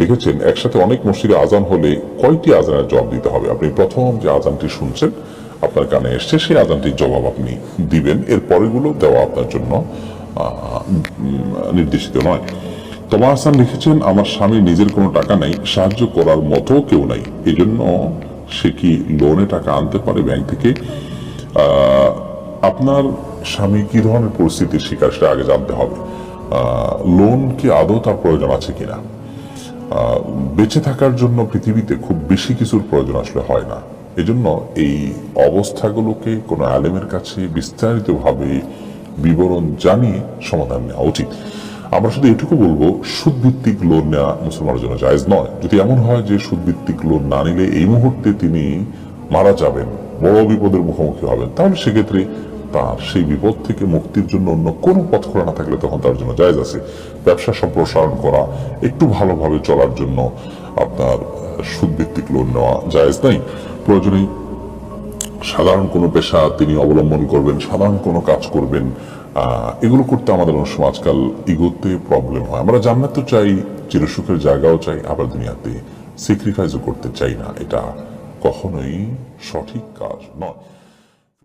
লিখেছেন, একসাথে অনেক মসজিদে আজান হলে কয়টি আজানের জবাব দিতে হবে? আপনি প্রথম যে আজানটি শুনছেন, আপনার কানে এসছে, সেই আজানটির জবাব আপনি দিবেন। এর পরেগুলো দেওয়া আপনার জন্য নির্দেশিত নয়। তোমার হাসান লিখেছেন, আমার স্বামী নিজের কোনো টাকা নেই, সাহায্য করার মতো কেউ নাই। এই জন্য সে কি লোনে টাকা আনতে পারে ব্যাংক থেকে? আপনার স্বামী কি ধরনের পরিস্থিতির শিকার, সেটা আগে জানতে হবে। লোন কি আদৌ তার প্রয়োজন আছে কিনা? বেঁচে থাকার জন্য পৃথিবীতে খুব বেশি কিছুর প্রয়োজন আসলে হয় না। এজন্য এই অবস্থাগুলোকে কোনো আলেমের কাছে বিস্তারিতভাবে বিবরণ জানিয়ে সমাধান নেওয়া উচিত। আমরা শুধু এটুকু বলব, সুদভিত্তিক লোন নেওয়া মুসলমানের জন্য জায়েজ নয়। যদি এমন হয় যে সুদভিত্তিক লোন না নিলে এই মুহূর্তে তিনি মারা যাবেন, বড় বিপদের মুখোমুখি হবেন, তাহলে সেক্ষেত্রে তার সেই বিপদ থেকে মুক্তির জন্য অন্য কোনো পথ খোলা না থাকলে তখন তার জন্য জায়েজ আছে। ব্যবসা সম্প্রসারণ করা, একটু ভালোভাবে চলার জন্য আপনার সুদভিত্তিক লোন নেওয়া জায়েজ নাই। প্রয়োজনে সাধারণ কোনো পেশা তিনি অবলম্বন করবেন, সাধারণ কোনো কাজ করবেন এগুলো করতে আমাদের অনেক সময় আজকাল ইগোতে প্রবলেম হয়। আমরা জান্নাত তো চাই, চিরসুখের জায়গাও চাই, আবার দুনিয়াতে স্যাক্রিফাইসও করতে চাই না। এটা কখনোই সঠিক কাজ নয়।